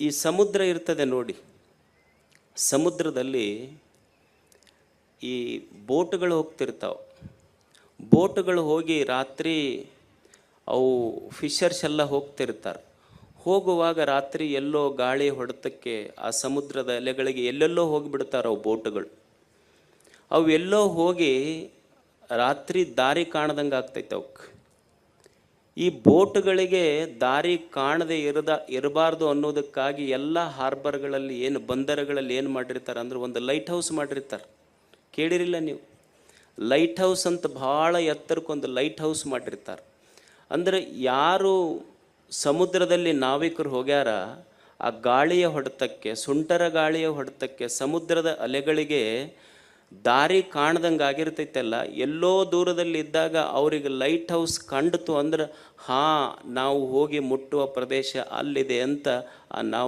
ಈ ಸಮುದ್ರ ಇರ್ತದೆ ನೋಡಿ. ಸಮುದ್ರದಲ್ಲಿ ಈ ಬೋಟ್ಗಳು ಹೋಗ್ತಿರ್ತಾವೆ. ಬೋಟ್ಗಳು ಹೋಗಿ ರಾತ್ರಿ ಅವು ಫಿಶರ್ಸ್ ಎಲ್ಲ ಹೋಗ್ತಿರ್ತಾರೆ. ಹೋಗುವಾಗ ರಾತ್ರಿ ಎಲ್ಲೋ ಗಾಳಿ ಹೊಡೆತಕ್ಕೆ ಆ ಸಮುದ್ರದ ಎಲೆಗಳಿಗೆ ಎಲ್ಲೆಲ್ಲೋ ಹೋಗಿಬಿಡ್ತಾರೆ ಅವು ಬೋಟ್ಗಳು. ಅವು ಎಲ್ಲೋ ಹೋಗಿ ರಾತ್ರಿ ದಾರಿ ಕಾಣದಂಗೆ ಆಗ್ತೈತೆ ಅವಕ್ಕೆ. ಈ ಬೋಟ್ಗಳಿಗೆ ದಾರಿ ಕಾಣದೆ ಇರದ, ಇರಬಾರ್ದು ಅನ್ನೋದಕ್ಕಾಗಿ ಎಲ್ಲ ಹಾರ್ಬರ್ಗಳಲ್ಲಿ ಏನು, ಬಂದರಗಳಲ್ಲಿ ಏನು ಮಾಡಿರ್ತಾರೆ ಅಂದ್ರೆ ಒಂದು ಲೈಟ್ ಹೌಸ್ ಮಾಡಿರ್ತಾರೆ. ಕೇಳಿರಿಲ್ಲ ನೀವು? ಲೈಟ್ ಹೌಸ್ ಅಂತ ಭಾಳ ಎತ್ತರಕ್ಕೊಂದು ಲೈಟ್ ಹೌಸ್ ಮಾಡಿರ್ತಾರೆ. ಅಂದರೆ ಯಾರು ಸಮುದ್ರದಲ್ಲಿ ನಾವಿಕರು ಹೋಗ್ಯಾರ, ಆ ಗಾಳಿಯ ಹೊಡೆತಕ್ಕೆ, ಸುಂಟರ ಗಾಳಿಯ ಹೊಡೆತಕ್ಕೆ ಸಮುದ್ರದ ಅಲೆಗಳಿಗೆ ದಾರಿ ಕಾಣ್ದಂಗೆ ಆಗಿರ್ತೈತಲ್ಲ, ಎಲ್ಲೋ ದೂರದಲ್ಲಿ ಇದ್ದಾಗ ಅವ್ರಿಗೆ ಲೈಟ್ ಹೌಸ್ ಕಂಡ್ತು ಅಂದ್ರೆ, ಹಾಂ, ನಾವು ಹೋಗಿ ಮುಟ್ಟುವ ಪ್ರದೇಶ ಅಲ್ಲಿದೆ ಅಂತ ನಾವು